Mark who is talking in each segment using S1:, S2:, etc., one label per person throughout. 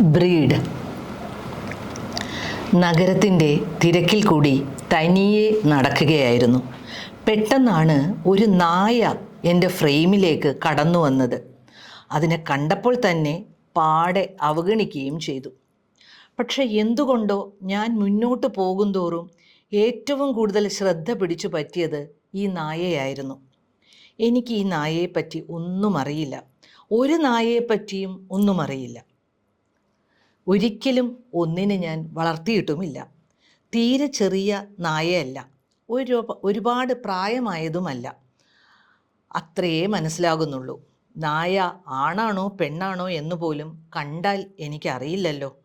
S1: Breed. നഗരത്തിന്റെ തിരക്കിൽ കൂടി തനിയെ നടക്കുകയായിരുന്നു. പെട്ടെന്നാണ് ഒരു നായ എന്റെ ഫ്രെയിമിലേക്ക് കടന്നു വന്നത്. അതിനെ കണ്ടപ്പോൾ തന്നെ പാടെ അവഗണിക്കുകയും ചെയ്തു. പക്ഷെ എന്തുകൊണ്ടോ ഞാൻ മുന്നോട്ട് പോകും തോറും ഏറ്റവും കൂടുതൽ ശ്രദ്ധ പിടിച്ചു പറ്റിയത് ഈ നായയായിരുന്നു. എനിക്ക് ഈ നായയെപ്പറ്റി ഒന്നും അറിയില്ല. ഒരു നായയെപ്പറ്റിയും ഒന്നും അറിയില്ല. ഒരിക്കലും ഒന്നിനെ ഞാൻ വളർത്തിയിട്ടുമില്ല. തീരെ ചെറിയ നായയല്ല. ഒരു ഒരുപാട് പ്രായമായതുമല്ല. അത്രയേ മനസ്സിലാകുന്നുള്ളൂ. നായ ആണാണോ പെണ്ണാണോ എന്ന് പോലും കണ്ടാൽ എനിക്കറിയില്ലല്ലോ.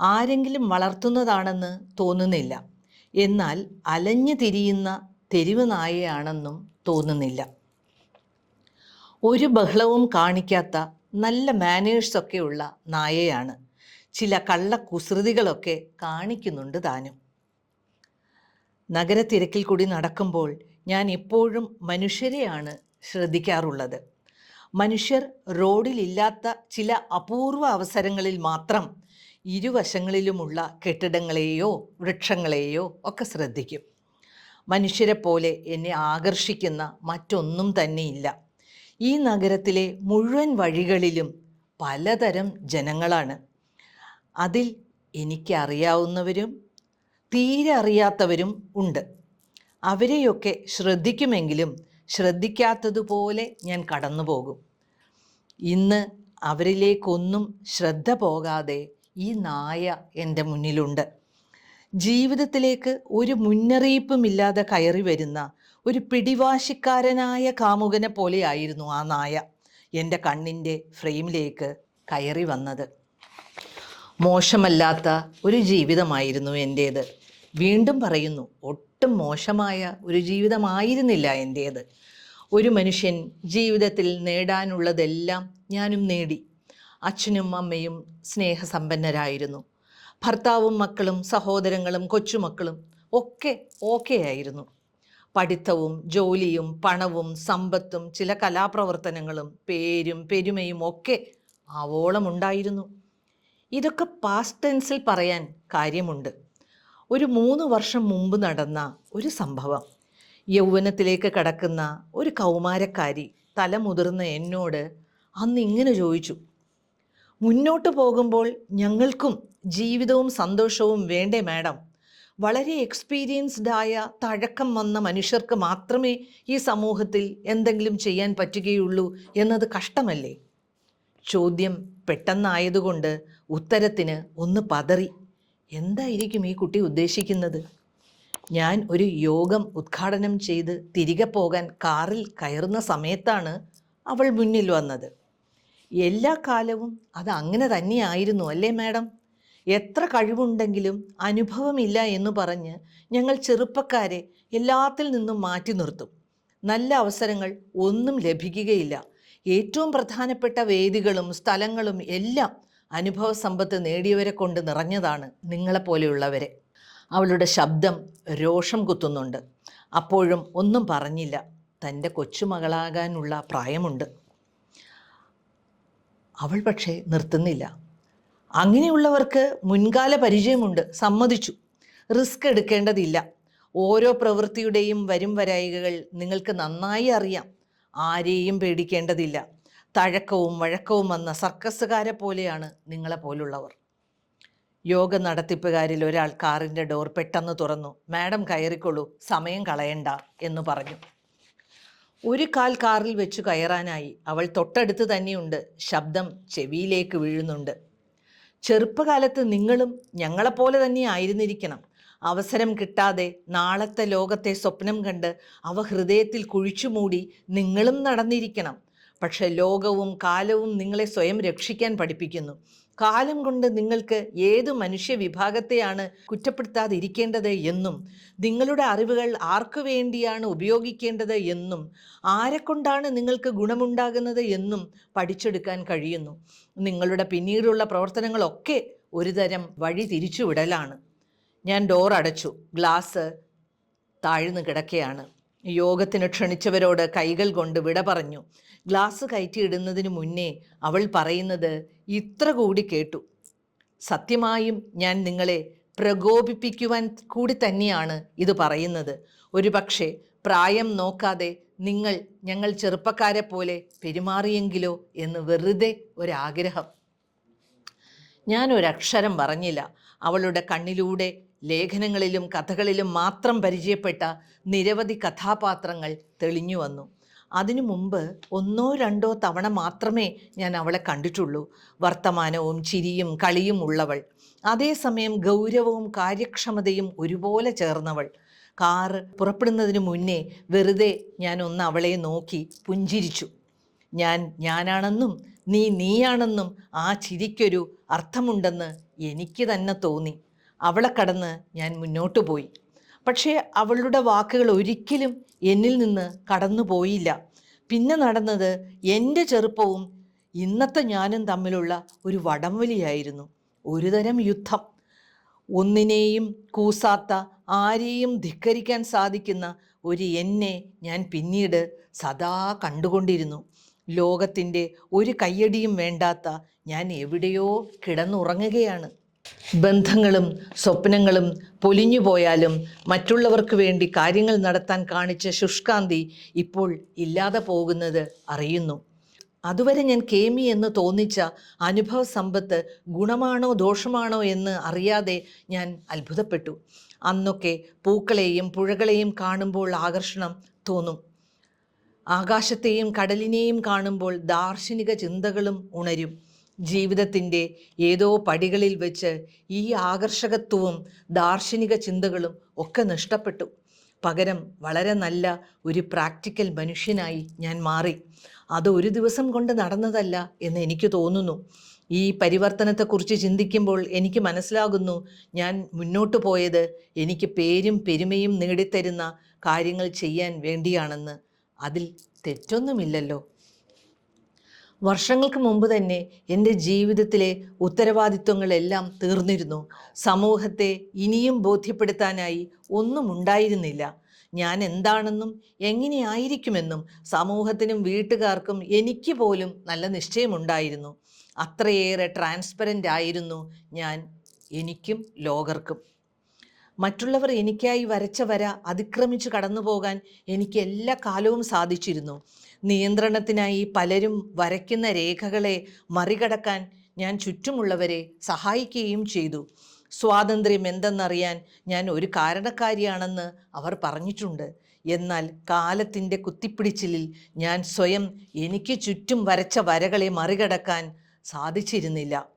S1: ആരെങ്കിലും വളർത്തുന്നതാണെന്ന് തോന്നുന്നില്ല. എന്നാൽ അലഞ്ഞു തിരിയുന്ന തെരുവ് നായയാണെന്നും തോന്നുന്നില്ല. ഒരു ബഹളവും കാണിക്കാത്ത നല്ല മാനേഴ്സൊക്കെയുള്ള നായയാണ്. ചില കള്ളക്കുസൃതികളൊക്കെ കാണിക്കുന്നുണ്ട് താനും. നഗരത്തിരക്കിൽ കൂടി നടക്കുമ്പോൾ ഞാൻ എപ്പോഴും മനുഷ്യരെയാണ് ശ്രദ്ധിക്കാറുള്ളത്. മനുഷ്യർ റോഡിലില്ലാത്ത ചില അപൂർവ അവസരങ്ങളിൽ മാത്രം ഇരുവശങ്ങളിലുമുള്ള കെട്ടിടങ്ങളെയോ വൃക്ഷങ്ങളെയോ ഒക്കെ ശ്രദ്ധിക്കും. മനുഷ്യരെ പോലെ എന്നെ ആകർഷിക്കുന്ന മറ്റൊന്നും തന്നെയില്ല. ഈ നഗരത്തിലെ മുഴുവൻ വഴികളിലും പലതരം ജനങ്ങളാണ്. അതിൽ എനിക്കറിയാവുന്നവരും തീരെ അറിയാത്തവരും ഉണ്ട്. അവരെയൊക്കെ ശ്രദ്ധിക്കുമെങ്കിലും ശ്രദ്ധിക്കാത്തതുപോലെ ഞാൻ കടന്നു പോകും ഇന്ന് അവരിലേക്കൊന്നും ശ്രദ്ധ പോകാതെ ഈ നായ എന്റെ മുന്നിലുണ്ട്. ജീവിതത്തിലേക്ക് ഒരു മുന്നറിയിപ്പുമില്ലാതെ കയറി വരുന്ന ഒരു പിടിവാശിക്കാരനായ കാമുകനെ പോലെയായിരുന്നു ആ നായ എന്റെ കണ്ണിന്റെ ഫ്രെയിമിലേക്ക് കയറി വന്നത്. മോശമല്ലാത്ത ഒരു ജീവിതമായിരുന്നു എന്റേത് വീണ്ടും പറയുന്നു ഒട്ടും മോശമായ ഒരു ജീവിതമായിരുന്നില്ല എന്റേത് ഒരു മനുഷ്യൻ ജീവിതത്തിൽ നേടാനുള്ളതെല്ലാം ഞാനും നേടി. അച്ഛനും അമ്മയും സ്നേഹസമ്പന്നരായിരുന്നു. ഭർത്താവും മക്കളും സഹോദരങ്ങളും കൊച്ചുമക്കളും ഒക്കെ ഓക്കെ ആയിരുന്നു. പഠിത്തവും ജോലിയും പണവും സമ്പത്തും ചില കലാപ്രവർത്തനങ്ങളും പേരും പെരുമയും ഒക്കെ ആവോളം ഉണ്ടായിരുന്നു ഇതൊക്കെ പാസ്റ്റ് ടെൻസിൽ പറയാൻ കാര്യമുണ്ട്. ഒരു മൂന്ന് വർഷം മുമ്പ് നടന്ന ഒരു സംഭവം. യൗവനത്തിലേക്ക് കടക്കുന്ന ഒരു കൗമാരക്കാരി തലമുതിർന്ന എന്നോട് അന്ന് ഇങ്ങനെ ചോദിച്ചു. മുന്നോട്ട് പോകുമ്പോൾ ഞങ്ങൾക്കും ജീവിതവും സന്തോഷവും വേണ്ടേ മാഡം. വളരെ എക്സ്പീരിയൻസ്ഡ് ആയ തഴക്കം വന്ന മനുഷ്യർക്ക് മാത്രമേ ഈ സമൂഹത്തിൽ എന്തെങ്കിലും ചെയ്യാൻ പറ്റുകയുള്ളൂ എന്നത് കഷ്ടമല്ലേ? ചോദ്യം പെട്ടെന്നായതുകൊണ്ട് ഉത്തരത്തിന് ഒന്ന് പതറി. എന്തായിരിക്കും ഈ കുട്ടി ഉദ്ദേശിക്കുന്നത്? ഞാൻ ഒരു യോഗം ഉദ്ഘാടനം ചെയ്ത് തിരികെ പോകാൻ കാറിൽ കയറുന്ന സമയത്താണ് അവൾ മുന്നിൽ വന്നത്. എല്ലാ കാലവും അത് അങ്ങനെ തന്നെയായിരുന്നു അല്ലേ മാഡം? എത്ര കഴിവുണ്ടെങ്കിലും അനുഭവമില്ല എന്ന് പറഞ്ഞ് ഞങ്ങൾ ചെറുപ്പക്കാരെ എല്ലാത്തിൽ നിന്നും മാറ്റി നിർത്തും. നല്ല അവസരങ്ങൾ ഒന്നും ലഭിക്കുകയില്ല. ഏറ്റവും പ്രധാനപ്പെട്ട വേദികളും സ്ഥലങ്ങളും എല്ലാം അനുഭവ സമ്പത്ത് നേടിയവരെ കൊണ്ട് നിറഞ്ഞതാണ് നിങ്ങളെപ്പോലെയുള്ളവരെ. അവളുടെ ശബ്ദം രോഷം കുത്തുന്നുണ്ട്. അപ്പോഴും ഒന്നും പറഞ്ഞില്ല. തന്റെ കൊച്ചുമകളാകാനുള്ള പ്രായമുണ്ട്. അവൾ പക്ഷേ നിർത്തുന്നില്ല. അങ്ങനെയുള്ളവർക്ക് മുൻകാല പരിചയമുണ്ട്. സമ്മതിച്ചു. റിസ്ക് എടുക്കേണ്ടതില്ല. ഓരോ പ്രവൃത്തിയുടെയും വരും വരായികകൾ നിങ്ങൾക്ക് നന്നായി അറിയാം. ആരെയും പേടിക്കേണ്ടതില്ല. തഴക്കവും വഴക്കവും വന്ന സർക്കസുകാരെ പോലെയാണ് നിങ്ങളെ പോലുള്ളവർ. യോഗ നടത്തിപ്പുകാരിൽ ഒരാൾ കാറിന്റെ ഡോർ പെട്ടെന്ന് തുറന്നു. മാഡം കയറിക്കൊള്ളൂ സമയം കളയണ്ട എന്ന് പറഞ്ഞു. ഒരു കാൽ കാറിൽ വെച്ചു കയറാനായി അവൾ തൊട്ടടുത്ത് തന്നെയുണ്ട്. ശബ്ദം ചെവിയിലേക്ക് വീഴുന്നുണ്ട്. ചെറുപ്പകാലത്ത് നിങ്ങളും ഞങ്ങളെപ്പോലെ തന്നെ ആയിരുന്നിരിക്കണം. അവസരം കിട്ടാതെ നാളത്തെ ലോകത്തെ സ്വപ്നം കണ്ട് അവ ഹൃദയത്തിൽ കുഴിച്ചുമൂടി നിങ്ങളും നടന്നിരിക്കണം. പക്ഷെ ലോകവും കാലവും നിങ്ങളെ സ്വയം രക്ഷിക്കാൻ പഠിപ്പിക്കുന്നു. കാലം കൊണ്ട് നിങ്ങൾക്ക് ഏത് മനുഷ്യ വിഭാഗത്തെയാണ് കുറ്റപ്പെടുത്താതിരിക്കേണ്ടത് എന്നും നിങ്ങളുടെ അറിവുകൾ ആർക്കു വേണ്ടിയാണ് ഉപയോഗിക്കേണ്ടത് എന്നും ആരെക്കൊണ്ടാണ് നിങ്ങൾക്ക് ഗുണമുണ്ടാകുന്നത് എന്നും പഠിച്ചെടുക്കാൻ കഴിയുന്നു. നിങ്ങളുടെ പിന്നീടുള്ള പ്രവർത്തനങ്ങളൊക്കെ ഒരുതരം വഴി തിരിച്ചുവിടലാണ്. ഞാൻ ഡോർ അടച്ചു. ഗ്ലാസ് താഴ്ന്നു കിടക്കുകയാണ് യോഗത്തിന് ക്ഷണിച്ചവരോട് കൈകൾ കൊണ്ട് വിട പറഞ്ഞു. ഗ്ലാസ് കയറ്റിയിടുന്നതിന് മുന്നേ അവൾ പറയുന്നത് ഇത്ര കൂടി കേട്ടു. സത്യമായും ഞാൻ നിങ്ങളെ പ്രകോപിപ്പിക്കുവാൻ കൂടി തന്നെയാണ് ഇത് പറയുന്നത്. ഒരുപക്ഷെ പ്രായം നോക്കാതെ നിങ്ങൾ ഞങ്ങൾ ചെറുപ്പക്കാരെ പോലെ പെരുമാറിയെങ്കിലോ എന്ന് വെറുതെ ഒരാഗ്രഹം. ഞാൻ ഒരക്ഷരം പറഞ്ഞില്ല. അവളുടെ കണ്ണിലൂടെ ലേഖനങ്ങളിലും കഥകളിലും മാത്രം പരിചയപ്പെട്ട നിരവധി കഥാപാത്രങ്ങൾ തെളിഞ്ഞു വന്നു. അതിനു മുമ്പ് ഒന്നോ രണ്ടോ തവണ മാത്രമേ ഞാൻ അവളെ കണ്ടിട്ടുള്ളൂ. വർത്തമാനവും ചിരിയും കളിയും ഉള്ളവൾ. അതേസമയം ഗൗരവവും കാര്യക്ഷമതയും ഒരുപോലെ ചേർന്നവൾ. കാറ് പുറപ്പെടുന്നതിന് മുന്നേ വെറുതെ ഞാൻ ഒന്ന് അവളെ നോക്കി പുഞ്ചിരിച്ചു. ഞാൻ ഞാനാണെന്നും നീ നീയാണെന്നും ആ ചിരിക്കൊരു അർത്ഥമുണ്ടെന്ന് എനിക്ക് തന്നെ തോന്നി. അവളെ കടന്ന് ഞാൻ മുന്നോട്ട് പോയി. പക്ഷേ അവളുടെ വാക്കുകൾ ഒരിക്കലും എന്നിൽ നിന്ന് കടന്നു പോയില്ല. പിന്നെ നടന്നത് എന്റെ ചെറുപ്പവും ഇന്നത്തെ ഞാനും തമ്മിലുള്ള ഒരു വടംവലിയായിരുന്നു. ഒരുതരം യുദ്ധം. ഒന്നിനെയും കൂസാത്ത ആരെയും ധിക്കരിക്കാൻ സാധിക്കുന്ന ഒരു എന്നെ ഞാൻ പിന്നീട് സദാ കണ്ടുകൊണ്ടിരുന്നു. ലോകത്തിന്റെ ഒരു കയ്യടിയും വേണ്ടാത്ത ഞാൻ എവിടെയോ കിടന്നുറങ്ങുകയാണ്. ബന്ധങ്ങളും സ്വപ്നങ്ങളും പൊലിഞ്ഞു പോയാലും മറ്റുള്ളവർക്ക് വേണ്ടി കാര്യങ്ങൾ നടത്താൻ കാണിച്ച ശുഷ്കാന്തി ഇപ്പോൾ ഇല്ലാതെ പോകുന്നത് അറിയുന്നു. അതുവരെ ഞാൻ കേമി എന്ന് തോന്നിച്ച അനുഭവ സമ്പത്ത് ഗുണമാണോ ദോഷമാണോ എന്ന് അറിയാതെ ഞാൻ അത്ഭുതപ്പെട്ടു. അന്നൊക്കെ പൂക്കളെയും പുഴകളെയും കാണുമ്പോൾ ആകർഷണം തോന്നും. ആകാശത്തെയും കടലിനെയും കാണുമ്പോൾ ദാർശനിക ചിന്തകളും ഉണരും. ജീവിതത്തിന്റെ ഏതോ പടികളിൽ വെച്ച് ഈ ആകർഷകത്വവും ദാർശനിക ചിന്തകളും ഒക്കെ നഷ്ടപ്പെട്ടു. പകരം വളരെ നല്ല ഒരു പ്രാക്ടിക്കൽ മനുഷ്യനായി ഞാൻ മാറി. അത് ഒരു ദിവസം കൊണ്ട് നടന്നതല്ല എന്ന് എനിക്ക് തോന്നുന്നു. ഈ പരിവർത്തനത്തെക്കുറിച്ച് ചിന്തിക്കുമ്പോൾ എനിക്ക് മനസ്സിലാകുന്നു ഞാൻ മുന്നോട്ട് പോയത് എനിക്ക് പേരും പെരുമയും നേടിത്തരുന്ന കാര്യങ്ങൾ ചെയ്യാൻ വേണ്ടിയാണെന്ന്. അതിൽ തെറ്റൊന്നുമില്ലല്ലോ. വർഷങ്ങൾക്ക് മുമ്പ് തന്നെ എന്റെ ജീവിതത്തിലെ ഉത്തരവാദിത്വങ്ങളെല്ലാം തീർന്നിരുന്നു. സമൂഹത്തെ ഇനിയും ബോധ്യപ്പെടുത്താനായി ഒന്നും ഉണ്ടായിരുന്നില്ല. ഞാൻ എന്താണെന്നും എങ്ങനെയായിരിക്കുമെന്നും സമൂഹത്തിനും വീട്ടുകാർക്കും എനിക്ക് പോലും നല്ല നിശ്ചയമുണ്ടായിരുന്നു. അത്രയേറെ ട്രാൻസ്പെറന്റ് ആയിരുന്നു ഞാൻ എനിക്കും ലോകർക്കും. മറ്റുള്ളവർ എനിക്കായി വരച്ച വര അതിക്രമിച്ച് കടന്നു പോകാൻ എനിക്ക് എല്ലാ കാലവും സാധിച്ചിരുന്നു. നിയന്ത്രണത്തിനായി പലരും വരയ്ക്കുന്ന രേഖകളെ മറികടക്കാൻ ഞാൻ ചുറ്റുമുള്ളവരെ സഹായിക്കുകയും ചെയ്തു. സ്വാതന്ത്ര്യം എന്തെന്നറിയാൻ ഞാൻ ഒരു കാരണക്കാരിയാണെന്ന് അവർ പറഞ്ഞിട്ടുണ്ട്. എന്നാൽ കാലത്തിന്റെ കുത്തിപ്പിടിച്ചിലിൽ ഞാൻ സ്വയം എനിക്ക് ചുറ്റും വരച്ച വരകളെ മറികടക്കാൻ സാധിച്ചിരുന്നില്ല.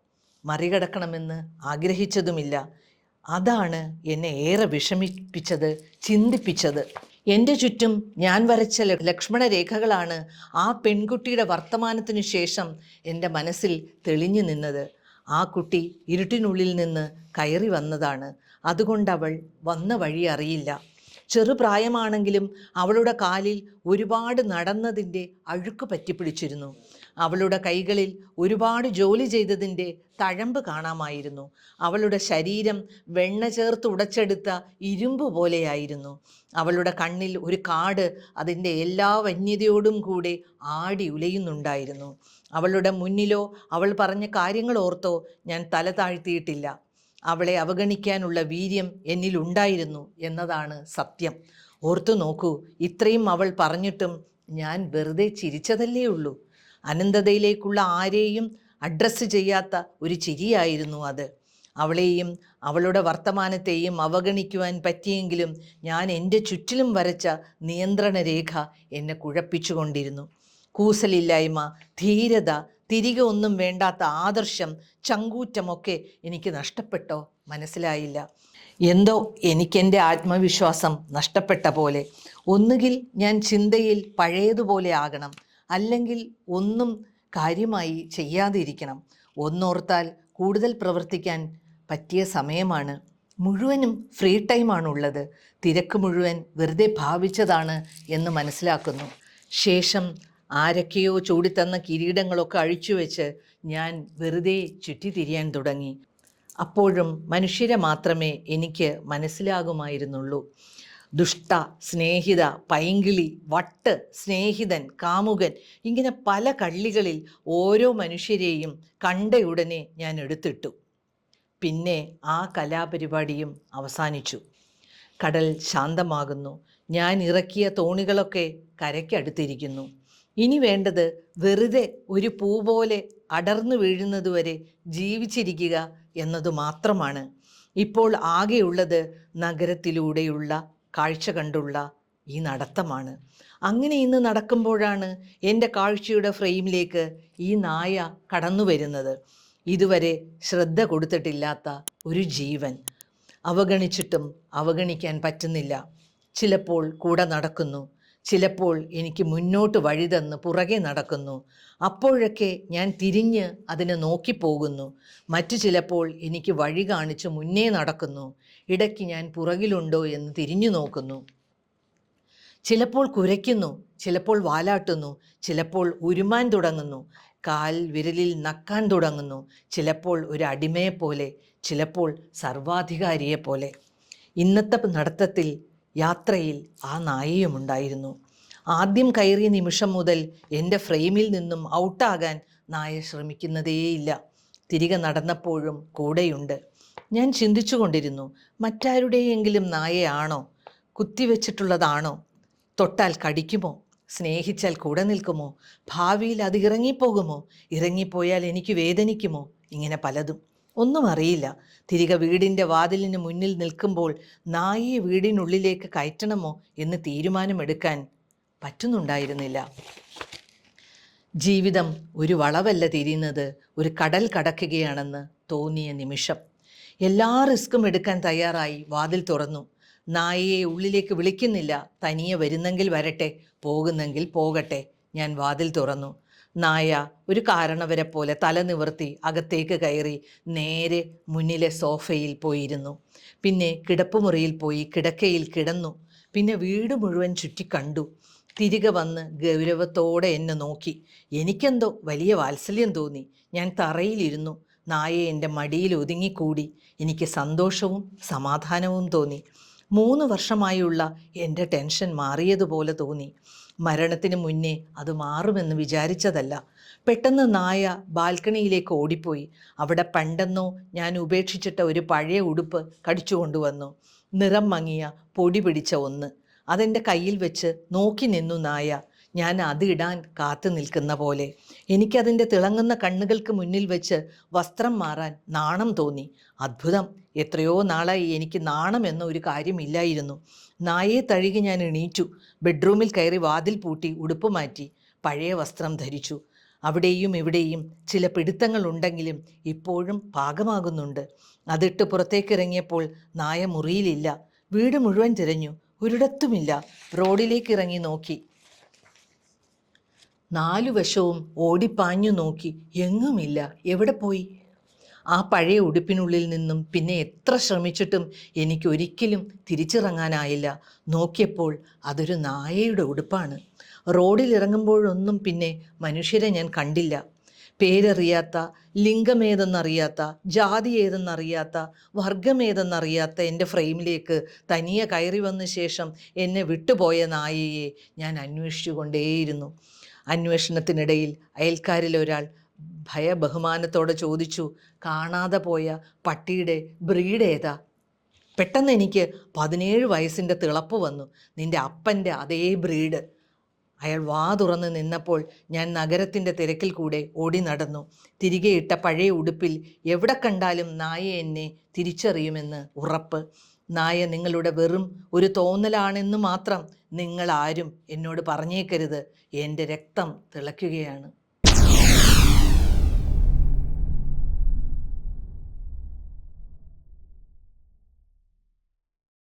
S1: മറികടക്കണമെന്ന് ആഗ്രഹിച്ചതുമില്ല. അതാണ് എന്നെ ഏറെ വിഷമിപ്പിച്ചത് ചിന്തിപ്പിച്ചത്. എന്റെ ചുറ്റും ഞാൻ വരച്ച ലക്ഷ്മണ രേഖകളാണ് ആ പെൺകുട്ടിയുടെ വർത്തമാനത്തിനു ശേഷം എന്റെ മനസ്സിൽ തെളിഞ്ഞു നിന്നത്. ആ കുട്ടി ഇരുട്ടിനുള്ളിൽ നിന്ന് കയറി വന്നതാണ്. അതുകൊണ്ട് അവൾ വന്ന വഴി അറിയില്ല. ചെറുപ്രായമാണെങ്കിലും അവളുടെ കാലിൽ ഒരുപാട് നടന്നതിന്റെ അഴുക്ക് പറ്റിപ്പിടിച്ചിരുന്നു. അവളുടെ കൈകളിൽ ഒരുപാട് ജോലി ചെയ്തതിന്റെ തഴമ്പ് കാണാമായിരുന്നു. അവളുടെ ശരീരം വെണ്ണ ചേർത്ത് ഉടച്ചെടുത്ത ഇരുമ്പ് പോലെയായിരുന്നു. അവളുടെ കണ്ണിൽ ഒരു കാട് അതിന്റെ എല്ലാ വന്യതയോടും കൂടെ ആടി ഉലയുന്നുണ്ടായിരുന്നു. അവളുടെ മുന്നിലോ അവൾ പറഞ്ഞ കാര്യങ്ങൾ ഓർത്തോ ഞാൻ തല താഴ്ത്തിയിട്ടില്ല. അവളെ അവഗണിക്കാനുള്ള വീര്യം എന്നിലുണ്ടായിരുന്നു എന്നതാണ് സത്യം. ഓർത്തു നോക്കൂ ഇത്രയും അവൾ പറഞ്ഞിട്ടും ഞാൻ വെറുതെ ചിരിച്ചതല്ലേ ഉള്ളൂ. അനന്തതയിലേക്കുള്ള ആരെയും അഡ്രസ്സ് ചെയ്യാത്ത ഒരു ചിരിയായിരുന്നു അത്. അവളെയും അവളുടെ വർത്തമാനത്തെയും അവഗണിക്കുവാൻ പറ്റിയെങ്കിലും ഞാൻ എന്റെ ചുറ്റിലും വരച്ച നിയന്ത്രണ രേഖ എന്നെ കുഴപ്പിച്ചുകൊണ്ടിരുന്നു. കൂസലില്ലായ്മ ധീരത തിരികെ ഒന്നും വേണ്ടാത്ത ആദർശം ചങ്കൂറ്റമൊക്കെ എനിക്ക് നഷ്ടപ്പെട്ടോ? മനസ്സിലായില്ല. എന്തോ എനിക്കെന്റെ ആത്മവിശ്വാസം നഷ്ടപ്പെട്ട പോലെ. ഒന്നുകിൽ ഞാൻ ചിന്തയിൽ പഴയതുപോലെ ആകണം. അല്ലെങ്കിൽ ഒന്നും കാര്യമായി ചെയ്യാതിരിക്കണം. ഒന്നോർത്താൽ കൂടുതൽ പ്രവർത്തിക്കാൻ പറ്റിയ സമയമാണ്. മുഴുവനും ഫ്രീ ടൈമാണുള്ളത്. തിരക്ക് മുഴുവൻ വെറുതെ ഭാവിച്ചതാണ് എന്ന് മനസ്സിലാക്കുന്നു. ശേഷം ആരൊക്കെയോ ചൂടിത്തന്ന കിരീടങ്ങളൊക്കെ അഴിച്ചു വെച്ച് ഞാൻ വെറുതെ ചുറ്റിത്തിരിയാൻ തുടങ്ങി. അപ്പോഴും മനുഷ്യരെ മാത്രമേ എനിക്ക് മനസ്സിലാകുമായിരുന്നുള്ളൂ. ദുഷ്ട സ്നേഹിത പൈങ്കിളി വട്ട് സ്നേഹിതൻ കാമുകൻ ഇങ്ങനെ പല കള്ളികളിൽ ഓരോ മനുഷ്യരെയും കണ്ടയുടനെ ഞാൻ എടുത്തിട്ടു. പിന്നെ ആ കലാപരിപാടിയും അവസാനിച്ചു. കടൽ ശാന്തമാകുന്നു. ഞാൻ ഇറക്കിയ തോണികളൊക്കെ കരയ്ക്കടുത്തിരിക്കുന്നു ഇനി വേണ്ടത് വെറുതെ ഒരു പൂ പോലെ അടർന്നു വീഴുന്നതുവരെ ജീവിച്ചിരിക്കുക എന്നതു മാത്രമാണ് ഇപ്പോൾ ആകെയുള്ളത് നഗരത്തിലൂടെയുള്ള കാഴ്ച കണ്ടുള്ള ഈ നടത്തമാണ്. അങ്ങനെ ഇന്ന് നടക്കുമ്പോഴാണ് എന്റെ കാഴ്ചയുടെ ഫ്രെയിമിലേക്ക് ഈ നായ കടന്നു വരുന്നത്. ഇതുവരെ ശ്രദ്ധ കൊടുത്തിട്ടില്ലാത്ത ഒരു ജീവൻ. അവഗണിച്ചിട്ടും അവഗണിക്കാൻ പറ്റുന്നില്ല. ചിലപ്പോൾ കൂടെ നടക്കുന്നു. ചിലപ്പോൾ എനിക്ക് മുന്നോട്ട് വഴിതന്ന് പുറകെ നടക്കുന്നു. അപ്പോഴൊക്കെ ഞാൻ തിരിഞ്ഞ് അതിനെ നോക്കിപ്പോകുന്നു മറ്റു ചിലപ്പോൾ എനിക്ക് വഴി കാണിച്ച് മുന്നേ നടക്കുന്നു. ഇടയ്ക്ക് ഞാൻ പുറകിലുണ്ടോ എന്ന് തിരിഞ്ഞു നോക്കുന്നു. ചിലപ്പോൾ കുരയ്ക്കുന്നു ചിലപ്പോൾ വാലാട്ടുന്നു ചിലപ്പോൾ ഉരുമാൻ തുടങ്ങുന്നു. കാൽ വിരലിൽ നക്കാൻ തുടങ്ങുന്നു. ചിലപ്പോൾ ഒരു അടിമയെപ്പോലെ ചിലപ്പോൾ സർവാധികാരിയെപ്പോലെ. ഇന്നത്തെ നടത്തത്തിൽ യാത്രയിൽ ആ നായയുമുണ്ടായിരുന്നു ആദ്യം കയറിയ നിമിഷം മുതൽ എന്റെ ഫ്രെയിമിൽ നിന്നും ഔട്ടാകാൻ നായ ശ്രമിക്കുന്നതേയില്ല. തിരികെ നടന്നപ്പോഴും കൂടെയുണ്ട്. ഞാൻ ചിന്തിച്ചു കൊണ്ടിരുന്നു മറ്റാരുടെയെങ്കിലും നായയാണോ? കുത്തിവെച്ചിട്ടുള്ളതാണോ? തൊട്ടാൽ കടിക്കുമോ? സ്നേഹിച്ചാൽ കൂടെ നിൽക്കുമോ? ഭാവിയിൽ അത് ഇറങ്ങിപ്പോകുമോ? ഇറങ്ങിപ്പോയാൽ എനിക്ക് വേദനിക്കുമോ? ഇങ്ങനെ പലതും. ഒന്നും അറിയില്ല. തിരികെ വീടിന്റെ വാതിലിന് മുന്നിൽ നിൽക്കുമ്പോൾ നായിയെ വീടിനുള്ളിലേക്ക് കയറ്റണമോ എന്ന് തീരുമാനമെടുക്കാൻ പറ്റുന്നുണ്ടായിരുന്നില്ല. ജീവിതം ഒരു വളവല്ല തിരിയുന്നത് ഒരു കടൽ കടക്കുകയാണെന്ന് തോന്നിയ നിമിഷം. എല്ലാ റിസ്ക്കും എടുക്കാൻ തയ്യാറായി വാതിൽ തുറന്നു. നായയെ ഉള്ളിലേക്ക് വിളിക്കുന്നില്ല. തനിയെ വരുന്നെങ്കിൽ വരട്ടെ പോകുന്നെങ്കിൽ പോകട്ടെ. ഞാൻ വാതിൽ തുറന്നു. നായ ഒരു കാരണവരെ പോലെ തല നിവർത്തി അകത്തേക്ക് കയറി നേരെ മുന്നിലെ സോഫയിൽ പോയിരുന്നു. പിന്നെ കിടപ്പുമുറിയിൽ പോയി കിടക്കയിൽ കിടന്നു. പിന്നെ വീട് മുഴുവൻ ചുറ്റി കണ്ടു. തിരികെ വന്ന് ഗൗരവത്തോടെ എന്നെ നോക്കി. എനിക്കെന്തോ വലിയ വാത്സല്യം തോന്നി. ഞാൻ തറയിലിരുന്നു. നായ എന്റെ മടിയിൽ ഒതുങ്ങിക്കൂടി. എനിക്ക് സന്തോഷവും സമാധാനവും തോന്നി. മൂന്ന് വർഷമായുള്ള എന്റെ ടെൻഷൻ മാറിയതുപോലെ തോന്നി. മരണത്തിന് മുന്നേ അത് മാറുമെന്ന് വിചാരിച്ചതല്ല. പെട്ടെന്ന് നായ ബാൽക്കണിയിലേക്ക് ഓടിപ്പോയി. അവിടെ പണ്ടെന്നോ ഞാൻ ഉപേക്ഷിച്ചിട്ട ഒരു പഴയ ഉടുപ്പ് കടിച്ചു കൊണ്ടുവന്നു. നിറം മങ്ങിയ പൊടി പിടിച്ച ഒന്ന്. അതെന്റെ കയ്യിൽ വെച്ച് നോക്കി നിന്നു നായ. ഞാൻ അതിടാൻ കാത്തു നിൽക്കുന്ന പോലെ. എനിക്കതിന്റെ തിളങ്ങുന്ന കണ്ണുകൾക്ക് മുന്നിൽ വെച്ച് വസ്ത്രം മാറാൻ നാണം തോന്നി. അത്ഭുതം. എത്രയോ നാളായി എനിക്ക് നാണം എന്ന ഒരു കാര്യമില്ലായിരുന്നു നായെ തഴുകി ഞാൻ എണീറ്റു. ബെഡ്റൂമിൽ കയറി വാതിൽ പൂട്ടി ഉടുപ്പ് മാറ്റി പഴയ വസ്ത്രം ധരിച്ചു. അവിടെയും ഇവിടെയും ചില പിടുത്തങ്ങൾ ഉണ്ടെങ്കിലും ഇപ്പോഴും പാകമാകുന്നുണ്ട്. അതിട്ട് പുറത്തേക്കിറങ്ങിയപ്പോൾ നായ മുറിയിലില്ല. വീട് മുഴുവൻ തിരഞ്ഞു. ഒരിടത്തുമില്ല. റോഡിലേക്ക് ഇറങ്ങി നോക്കി. നാലു വശവും ഓടിപ്പാഞ്ഞു നോക്കി എങ്ങുമില്ല. എവിടെ പോയി? ആ പഴയ ഉടുപ്പിനുള്ളിൽ നിന്നും പിന്നെ എത്ര ശ്രമിച്ചിട്ടും എനിക്ക് ഒരിക്കലും തിരിച്ചിറങ്ങാനായില്ല. നോക്കിയപ്പോൾ അതൊരു നായയുടെ ഉടുപ്പാണ്. റോഡിലിറങ്ങുമ്പോഴൊന്നും പിന്നെ മനുഷ്യരെ ഞാൻ കണ്ടില്ല. പേരറിയാത്ത ലിംഗമേതെന്നറിയാത്ത ജാതി ഏതെന്നറിയാത്ത വർഗമേതെന്നറിയാത്ത എന്റെ ഫ്രെയിമിലേക്ക് തനിയെ കയറി വന്ന ശേഷം എന്നെ വിട്ടുപോയ നായയെ ഞാൻ അന്വേഷിച്ചു കൊണ്ടേയിരുന്നു അന്വേഷണത്തിനിടയിൽ അയൽക്കാരിലൊരാൾ ഭയബഹുമാനത്തോടെ ചോദിച്ചു കാണാതെ പോയ പട്ടിയുടെ ബ്രീഡ് ഏതാ? പെട്ടെന്ന് എനിക്ക് പതിനേഴ് വയസ്സിന്റെ തിളപ്പ് വന്നു. നിന്റെ അപ്പന്റെ അതേ ബ്രീഡ്. അയാൾ വാ തുറന്ന് നിന്നപ്പോൾ ഞാൻ നഗരത്തിന്റെ തിരക്കിൽ കൂടെ ഓടി നടന്നു. തിരികെ ഇട്ട പഴയ ഉടുപ്പിൽ എവിടെ കണ്ടാലും നായ എന്നെ തിരിച്ചറിയുമെന്ന് ഉറപ്പ്. നായ നിങ്ങളുടെ വെറും ഒരു തോന്നലാണെന്ന് മാത്രം നിങ്ങളാരും എന്നോട് പറഞ്ഞേക്കരുത്. എന്റെ രക്തം തിളയ്ക്കുകയാണ്.